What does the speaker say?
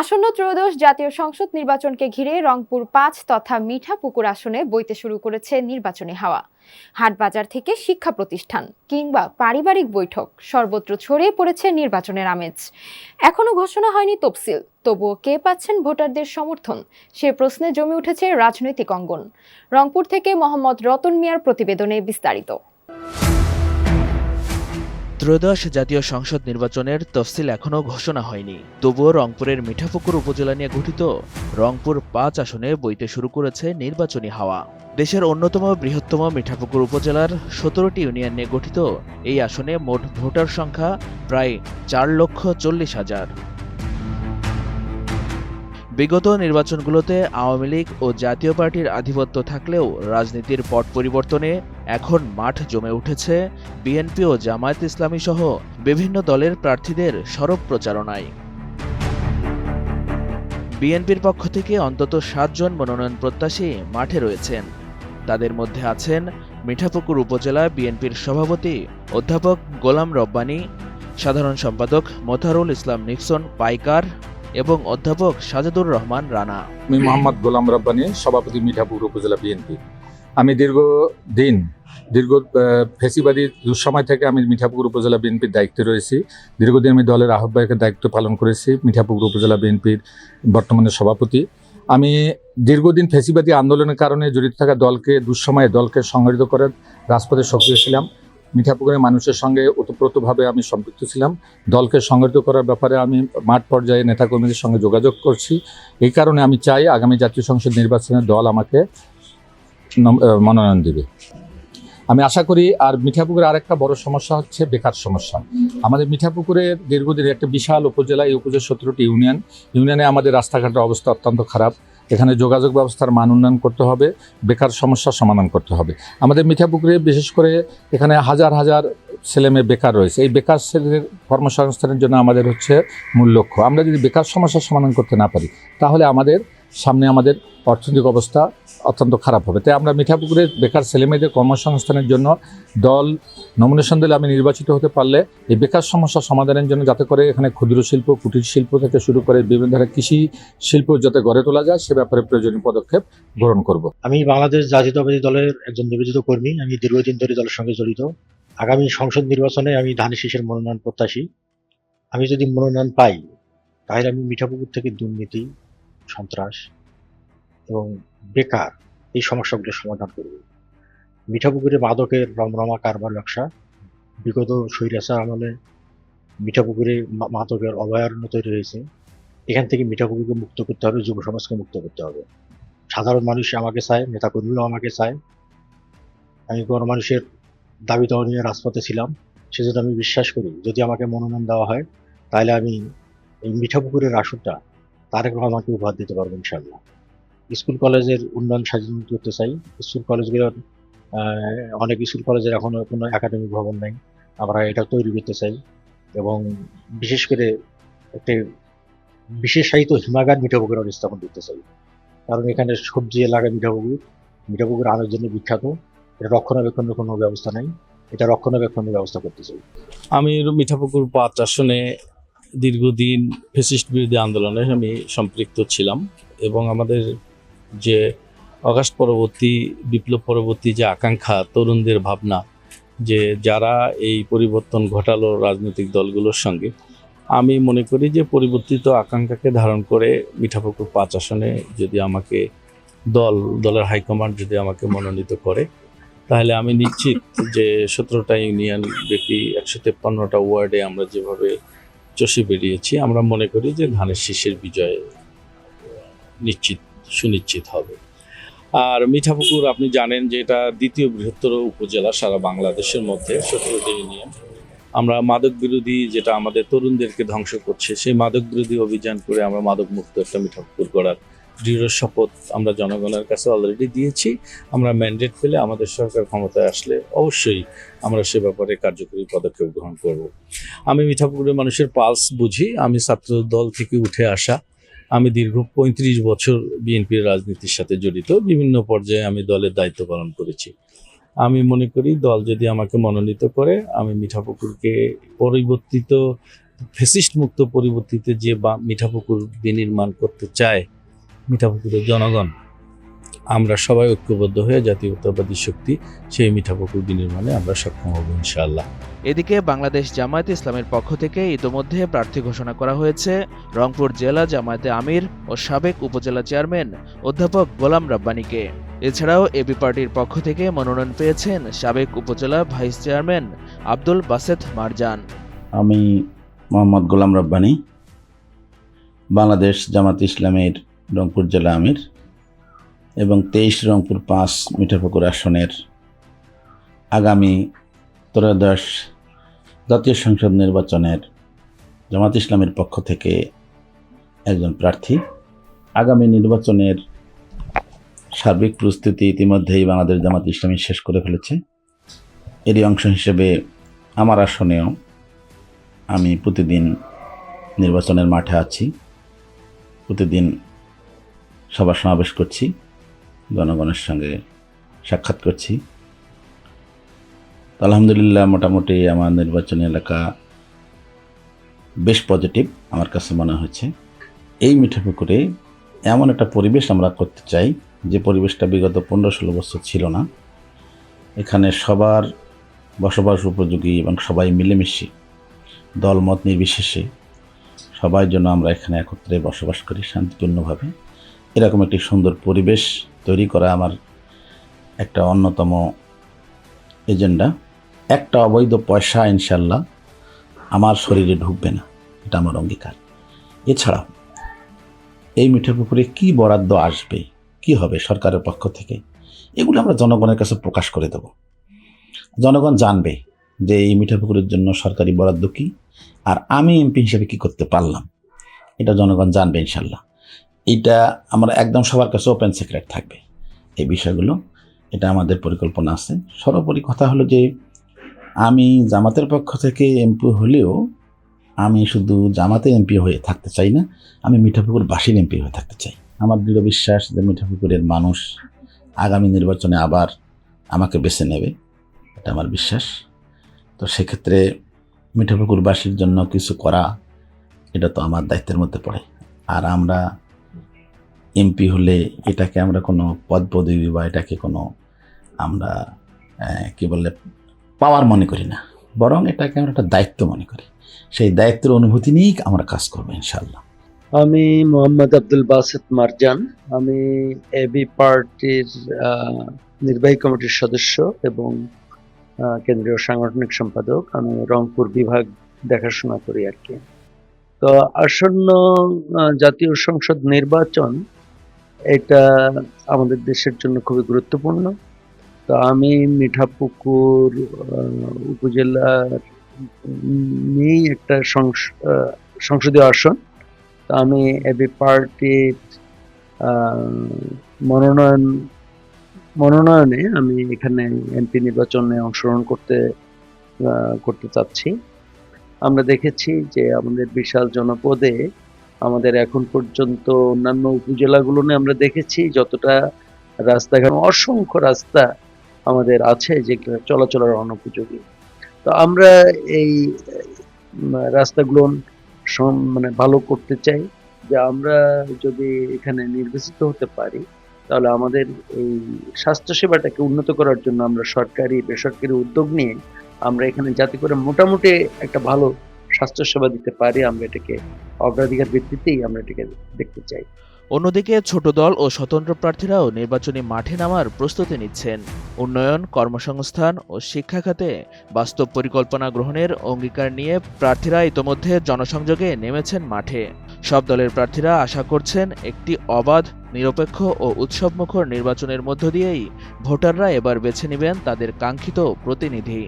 আসন্ন ত্রয়োদশ জাতীয় সংসদ নির্বাচনকে ঘিরে রংপুর পাঁচ তথা মিঠাপুকুর আসনে বইতে শুরু করেছে নির্বাচনী হাওয়া। হাটবাজার থেকে শিক্ষা প্রতিষ্ঠান কিংবা পারিবারিক বৈঠক সর্বত্র ছড়িয়ে পড়েছে নির্বাচনের আমেজ। এখনও ঘোষণা হয়নি তফসিল, তবুও কে পাচ্ছেন ভোটারদের সমর্থন সে প্রশ্নে জমে উঠেছে রাজনৈতিক অঙ্গন। রংপুর থেকে মোহাম্মদ রতন মিয়ার প্রতিবেদনে বিস্তারিত। ত্রয়োদশ জাতীয় সংসদ নির্বাচনের তফসিল এখনও ঘোষণা হয়নি। তবুও রংপুরের মিঠাপুকুর উপজেলা নিয়ে গঠিত রংপুর পাঁচ আসনে বইতে শুরু করেছে নির্বাচনী হাওয়া। দেশের অন্যতম বৃহত্তম মিঠাপুকুর উপজেলার সতেরোটি ইউনিয়ন নিয়ে গঠিত এই আসনে মোট ভোটার সংখ্যা প্রায় চার লক্ষ চল্লিশ হাজার। বিগত নির্বাচনগুলোতে আওয়ামী লীগ ও জাতীয় পার্টির আধিপত্য থাকলেও রাজনীতির পট পরিবর্তনে এখন মাঠ জমে উঠেছে বিএনপি ও জামায়াত ইসলামী সহ বিভিন্ন দলের প্রার্থীদের সরব প্রচারণায়। বিএনপির পক্ষ থেকে অন্তত সাতজন মনোনয়ন প্রত্যাশী মাঠে রয়েছেন। তাদের মধ্যে আছেন মিঠাপুকুর উপজেলা বিএনপির সভাপতি অধ্যাপক গোলাম রব্বানী, সাধারণ সম্পাদক মোতারুল ইসলাম নিক্সন পাইকার এবং অধ্যাপক সাজেদুর রহমান রানা। আমি মোহাম্মদ গোলাম রব্বানী সভাপতি মিঠাপুর উপজেলা বিএনপি আমি দীর্ঘ আহ, ফেসিবাদী দুঃসময় থেকে আমি মিঠাপুকুর উপজেলা বিএনপির দায়িত্বে রয়েছি। দীর্ঘদিন আমি দলের আহ্বায়কের দায়িত্ব পালন করেছি মিঠাপুকুর উপজেলা বিএনপির বর্তমানে সভাপতি। আমি দীর্ঘদিন ফেসিবাদী আন্দোলনের কারণে জড়িত থাকা দলকে দুঃসময়ে দলকে সংগঠিত করার রাজপথে সক্রিয় ছিলাম। মিঠাপুকুরের মানুষের সঙ্গে ওতপ্রোতভাবে আমি সম্পৃক্ত ছিলাম। দলকে সংগঠিত করার ব্যাপারে আমি মাঠ পর্যায়ে নেতাকর্মীদের সঙ্গে যোগাযোগ করছি। এই কারণে আমি চাই আগামী জাতীয় সংসদ নির্বাচনে দল আমাকে মনোনয়ন দেবে। আমি আশা করি আর মিঠাপুকুরের আরেকটা বড় সমস্যা হচ্ছে বেকার সমস্যা। আমাদের মিঠাপুকুরের দীর্ঘদিনের একটা বিশাল উপজেলা, এই উপজেলা সতেরোটি ইউনিয়ন। ইউনিয়নে আমাদের রাস্তাঘাটের অবস্থা অত্যন্ত খারাপ। এখানে যোগাযোগ ব্যবস্থার মান উন্নয়ন করতে হবে, বেকার সমস্যার সমাধান করতে হবে। আমাদের মিঠাপুকুরে বিশেষ করে এখানে হাজার হাজার ছেলেমেয়ে বেকার রয়েছে। এই বেকার ছেলেদের কর্মসংস্থানের জন্য আমাদের হচ্ছে মূল লক্ষ্য। আমরা যদি বেকার সমস্যার সমাধান করতে না পারি, তাহলে আমাদের সামনে আমাদের অর্থনৈতিক অবস্থা অত্যন্ত খারাপ হবে। তাই আমরা মিঠাপুকুরের বেকার ছেলেমেয়েদের কর্মসংস্থানের জন্য দল নমিনেশন দিলে আমি নির্বাচিত হতে পারলে এই বেকার সমস্যা সমাধানের জন্য যাতে করে এখানে ক্ষুদ্র শিল্প, কুটির শিল্প থেকে শুরু করে বিভিন্ন ধরনের কৃষি শিল্প যাতে গড়ে তোলা যায়, সে ব্যাপারে প্রয়োজনীয় পদক্ষেপ গ্রহণ করব। আমি বাংলাদেশ জাতীয়তাবাদী দলের একজন নিবেদিত কর্মী। আমি দীর্ঘদিন ধরে দলের সঙ্গে জড়িত। আগামী সংসদ নির্বাচনে আমি ধানের শীষের মনোনয়ন প্রত্যাশী। আমি যদি মনোনয়ন পাই, তাহলে আমি মিঠাপুকুর থেকে দুর্নীতি সন্ত্রাস এবং বেকার এই সমস্যাগুলো সমাধান করব। মিঠাপুকুরে মাদকের রমরমা কারবার ব্যবসা বিগত স্বৈরাচার আমলে মিঠাপুকুরে মাদকের অভয়ারণ্য তৈরি হয়েছে। এখান থেকে মিঠাপুকুরকে মুক্ত করতে হবে, যুব সমাজকে মুক্ত করতে হবে। সাধারণ মানুষ আমাকে চায় নেতাকর্মীরাও আমাকে চায়। আমি গণ মানুষের দাবি দেওয়া নিয়ে রাজপথে ছিলাম। সেজন্য আমি বিশ্বাস করি, যদি আমাকে মনোনয়ন দেওয়া হয়, তাহলে আমি এই মিঠাপুকুরের আসনটা তারেক রহমানকে উপহার দিতে পারব ইনশাল্লাহ স্কুল কলেজের উন্নয়ন সাধন করতে চাই। স্কুল কলেজগুলোর অনেক স্কুল কলেজের এখনও কোনো একাডেমিক ভবন নেই। আমরা এটা তৈরি করতে চাই এবং বিশেষ করে একটি বিশেষায়িত হিমাগার মিঠাপুকুর স্থাপন করতে চাই। কারণ এখানে সবজি এলাকা মিঠাপুকুর মিঠাপুকুর আনার জন্য বিখ্যাত। এটা রক্ষণাবেক্ষণের কোনো ব্যবস্থা নেই। এটা রক্ষণাবেক্ষণের ব্যবস্থা করতে চাই। আমি মিঠাপুকুর পাঁচ আসনে দীর্ঘদিন ফেসিস্ট বিরোধী আন্দোলনে আমি সম্পৃক্ত ছিলাম এবং আমাদের যে অগাস্ট পরবর্তী, বিপ্লব পরবর্তী যে আকাঙ্ক্ষা, তরুণদের ভাবনা, যে যারা এই পরিবর্তন ঘটালো রাজনৈতিক দলগুলোর সঙ্গে, আমি মনে করি যে পরিবর্তিত আকাঙ্ক্ষাকে ধারণ করে মিঠাপুকুর পাঁচ আসনে যদি আমাকে দল, দলের হাইকমান্ড যদি আমাকে মনোনীত করে, তাহলে আমি নিশ্চিত যে সতেরোটা ইউনিয়ন ব্যাপী একশো তেপ্পান্নটা ওয়ার্ডে আমরা যেভাবে চষে বেরিয়েছি। আমরা মনে করি যে ধানের শীষের বিজয় নিশ্চিত, সুনিশ্চিত হবে। আর মিঠাপুকুর, আপনি জানেন যে এটা দ্বিতীয় বৃহত্তর উপজেলা সারা বাংলাদেশের মধ্যে সতেরোটি ইউনিয়ন আমরা মাদক বিরোধী যেটা আমাদের তরুণদেরকে ধ্বংস করছে, সেই মাদক বিরোধী অভিযান করে আমরা মাদক মুক্ত একটা মিঠাপুকুর করার দৃঢ় শপথ আমরা জনগণের কাছে অলরেডি দিয়েছি। আমরা ম্যান্ডেট পেলে আমাদের সরকার ক্ষমতায় আসলে অবশ্যই আমরা সে ব্যাপারে কার্যকরী পদক্ষেপ গ্রহণ করব। আমি মিঠাপুকুরের মানুষের পালস বুঝি, আমি ছাত্র দল থেকে উঠে আসা। আমি দীর্ঘ পঁয়ত্রিশ বছর বিএনপির রাজনীতির সাথে জড়িত, বিভিন্ন পর্যায়ে আমি দলের দায়িত্ব পালন করেছি। আমি মনে করি দল যদি আমাকে মনোনীত করে, আমি মিঠাপুকুরকে পরিবর্তিত ফেসিস্ট মুক্ত পরিবর্তিতে যে বা, মিঠাপুকুর বিনির্মাণ করতে চায় মিঠাপুকুরের জনগণ। আমরা সবাই ঐক্যবদ্ধ হয়ে জাতীয়তাবাদী শক্তি সেই মিঠাপুকুর বিনির্মাণে আমরা সক্ষম হব ইনশাআল্লাহ। এদিকে বাংলাদেশ জামায়াতে ইসলামের পক্ষ থেকে ইতোমধ্যে প্রার্থী ঘোষণা করা হয়েছে রংপুর জেলা জামায়াতে আমির ও সাবেক উপজেলা চেয়ারম্যান অধ্যাপক গোলাম রাব্বানীকে। এছাড়াও এবি পার্টির পক্ষ থেকে মনোনয়ন পেয়েছেন সাবেক উপজেলা ভাইস চেয়ারম্যান আব্দুল বাসেত মারজান। আমি মোহাম্মদ গোলাম রব্বানী বাংলাদেশ জামাত ইসলামের রংপুর জেলা আমির এবং তেইশ রংপুর পাঁচ মিঠাপুকুর আসনের আগামী ত্রয়োদশ জাতীয় সংসদ নির্বাচনের জামাত ইসলামের পক্ষ থেকে একজন প্রার্থী। আগামী নির্বাচনের সার্বিক প্রস্তুতি ইতিমধ্যেই বাংলাদেশ জামাত ইসলামী শেষ করে ফেলেছে। এরই অংশ হিসেবে আমার আসনেও আমি প্রতিদিন নির্বাচনের মাঠে আছি। প্রতিদিন সভা সমাবেশ করছি, জনগণের সঙ্গে সাক্ষাৎ করছি। আলহামদুলিল্লাহ, মোটামুটি আমার নির্বাচনী এলাকা বেশ পজিটিভ আমার কাছে মনে হয়েছে। এই মিঠাপুকুরে এমন একটা পরিবেশ আমরা করতে চাই, যে পরিবেশটা বিগত পনেরো ষোলো বছর ছিল না। এখানে সবার বসবাস উপযোগী এবং সবাই মিলেমিশে, দলমত নির্বিশেষে সবার জন্য আমরা এখানে একত্রে বসবাস করি শান্তিপূর্ণভাবে। এরকম একটি সুন্দর পরিবেশ তৈরি করা আমার একটা অন্যতম এজেন্ডা। একটা অবৈধ পয়সা ইনশাল্লাহ আমার শরীরে ঢুকবে না, এটা আমার অঙ্গীকার। এছাড়াও, এই মিঠাপুকুরে কি বরাদ্দ আসবে, কি হবে সরকারের পক্ষ থেকে, এগুলো আমরা জনগণের কাছে প্রকাশ করে দেব। জনগণ জানবে যে এই মিঠা পুকুরের জন্য সরকারি বরাদ্দ কী, আর আমি এমপি হিসেবে কি করতে পারলাম, এটা জনগণ জানবে ইনশাল্লাহ। এটা আমরা একদম সবার কাছে ওপেন সিক্রেট থাকবে। এই বিষয়গুলো, এটা আমাদের পরিকল্পনা আছে। সর্বোপরি কথা হলো যে, আমি জামাতের পক্ষ থেকে এমপি হলেও আমি শুধু জামাতে এমপি হয়ে থাকতে চাই না, আমি মিঠাপুকুর বাসীর এমপি হয়ে থাকতে চাই। আমার দৃঢ় বিশ্বাস যে মিঠাপুকুরের মানুষ আগামী নির্বাচনে আবার আমাকে বেছে নেবে, এটা আমার বিশ্বাস। তো সেক্ষেত্রে মিঠাপুকুরবাসীর জন্য কিছু করা, এটা তো আমার দায়িত্বের মধ্যে পড়ে। আর আমরা এমপি হলে এটাকে আমরা কোনো পদ পদবি বা এটাকে কোনো আমরা কি বললে পাওয়ার মনে করি না। বরং এটাকে আমরা একটা দায়িত্ব মনে করি। সেই দায়িত্বের অনুভূতি নিয়েই আমরা কাজ করব ইনশাল্লাহ আমি মোহাম্মদ আব্দুল বাসেত মারজান। আমি এবি পার্টির নির্বাহী কমিটির সদস্য এবং কেন্দ্রীয় সাংগঠনিক সম্পাদক। আমি রংপুর বিভাগ দেখাশোনা করি আর কি। তো আসন্ন জাতীয় সংসদ নির্বাচন এটা আমাদের দেশের জন্য খুবই গুরুত্বপূর্ণ। তো আমি মিঠাপুকুর উপজেলার নিয়েই একটা সংস- সংসদীয় আসন। তো আমি এবি পার্টির মনোনয়ন, মনোনয়নে আমি এখানে এমপি নির্বাচনে অংশগ্রহণ করতে করতে চাচ্ছি। আমরা দেখেছি যে আমাদের বিশাল জনপদে আমাদের এখন পর্যন্ত অন্যান্য উপজেলাগুলো আমরা দেখেছি যতটা রাস্তাঘাট, অসংখ্য রাস্তা আমাদের আছে যেগুলো চলাচলের অনুপযোগী। তো আমরা এই রাস্তাগুলো মানে ভালো করতে চাই যে আমরা যদি এখানে নির্বাচিত হতে পারি, তাহলে আমাদের এই স্বাস্থ্য সেবাটাকে উন্নত করার জন্য আমরা সরকারি, বেসরকারি উদ্যোগ নিয়ে আমরা এখানে যাতে করে মোটামুটি একটা ভালো স্বাস্থ্য সেবা দিতে পারি, আমরা এটাকে অগ্রাধিকার ভিত্তিতেই আমরা এটাকে দেখতে চাই। অন্যদিকে ছোট দল ও স্বতন্ত্র প্রার্থীরাও নির্বাচনী মাঠে নামার প্রস্তুতি নিচ্ছেন। উন্নয়ন, কর্মসংস্থান ও শিক্ষা খাতে বাস্তব পরিকল্পনা গ্রহণের অঙ্গীকার নিয়ে প্রার্থীরা ইতোমধ্যে জনসংযোগে নেমেছেন মাঠে। সব দলের প্রার্থীরা আশা করছেন একটি অবাধ, নিরপেক্ষ ও উৎসবমুখর নির্বাচনের মধ্য দিয়েই ভোটাররা এবার বেছে নেবেন তাদের কাঙ্ক্ষিত প্রতিনিধি।